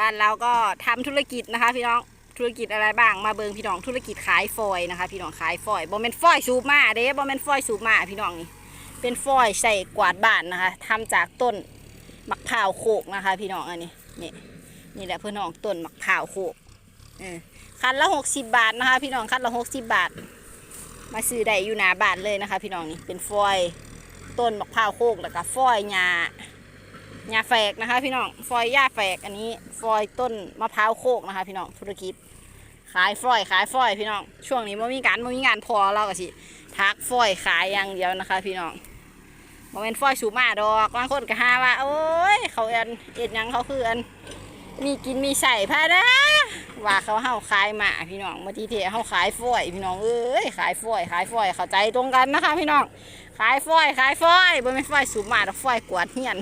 บ้านเราก็ทำธุรกิจนะคะ พี่น้องธุรกิจอะไรบ้างมาเบิงพี่น้องธุรกิจขายฟอยนะคะ พี่น้องขายฟอยล์บ่แม่นฟอยสูบมาเด้บ่แม่นฟอยสูบมาพี่น้องนี่เป็นฟอยใส่กวาดบ้านนะคะทำจากต้นมะพร้าวโขกนะคะ พี่น้องอันนี้นี่นี่แหละเพื่อนน้องต้นมะพร้าวโขกอคันละหกสิบบาทนะคะ พี่น้องคันละหกสิบบาท มาซื้อได้อยู่หนาบ้านเลยนะคะ พี่น้องนี่เป็นฟอยต้นมะพร้าวโขกแล้วก็ฟอยหญ้า ยาแฝกนะคะ พี่น้องฟอยยาแฝกอันนี้ ฟอยต้นมะพร้าวโคกนะคะ พี่น้องธุรกิจขายฟอยขายฟอยพี่น้องช่วงนี้มันมีการมันมีงานพอเราก็สิทักฟอยขายอย่างเดียวนะคะ พี่น้องมันเป็นฟอยสูบมาดอกบางคนก็หาว่าโอ้ยเขาเอันเอ็ดหยังเขาคืออันมีกินมีใส่พาดาว่าเขาเฮาขายหมาพี่น้องเมื่อทีเทเฮาขายฟอยพี่น้องเอ้ยขายฟอยขายฟอยเข้าใจตรงกันนะคะ พี่น้องขายฟอยขายฟอยบ่แม่นฟอยสูบมาดอกฟอยกวาดเฮียน